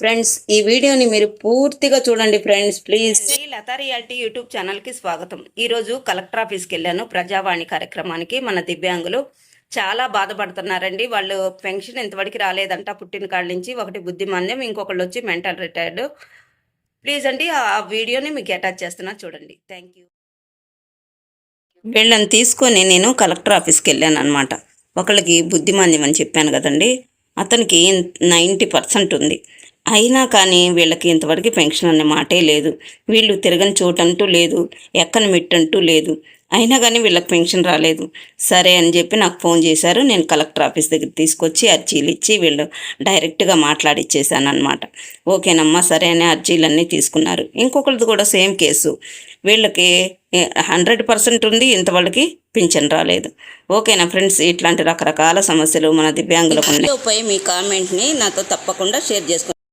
Friends ఈ వీడియోని మీరు పూర్తిగా చూడండి friends please. Sri Latha reality YouTube ఛానల్కి స్వాగతం. ఈరోజు కలెక్టర్ ఆఫీస్కి వెళ్ళాను. ప్రజావాణి కార్యక్రమానికి మన దివ్యాంగులు చాలా బాధపడుతున్నారండి. వాళ్ళు పెన్షన్ ఇంతవరకు రాలేదంట. పుట్టిన కాళ్ళ నుంచి ఒకటి బుద్ధిమాంద్యం ఇంకొకళ్ళు వచ్చి మెంటల్ రిటైర్డ్. ప్లీజ్ అండి ఆ వీడియోని మీకు అటాచ్ చేస్తున్నా చూడండి. Thank you. వీళ్ళని తీసుకొని నేను కలెక్టర్ ఆఫీస్కి వెళ్ళాను అనమాట ఒకళ్ళకి బుద్ధిమాంద్యం అని చెప్పాను కదండి. అతనికి నైంటీ పర్సెంట్ ఉంది. అయినా కానీ వీళ్ళకి ఇంతవరకు పెన్షన్ అనే మాటే లేదు. వీళ్ళు తిరగని చోటంటూ లేదు. ఎక్కని మెట్టంటూ లేదు. అయినా కానీ వీళ్ళకి పెన్షన్ రాలేదు. సరే అని చెప్పి నాకు ఫోన్ చేశారు. నేను కలెక్టర్ ఆఫీస్ దగ్గర తీసుకొచ్చి అర్జీలు ఇచ్చి వీళ్ళు డైరెక్ట్గా మాట్లాడిచ్చేసాను అనమాట ఓకేనమ్మా సరే అని అర్జీలన్నీ తీసుకున్నారు. ఇంకొకరిది కూడా సేమ్ కేసు. వీళ్ళకి హండ్రెడ్ పర్సెంట్ ఉంది. ఇంతవరకు పింఛన్ రాలేదు. ఓకేనా ఫ్రెండ్స్ ఇట్లాంటి రకరకాల సమస్యలు మన దివ్యాంగులకు ఉన్నాయి. మీ కామెంట్ని నాతో తప్పకుండా షేర్ చేసుకోండి.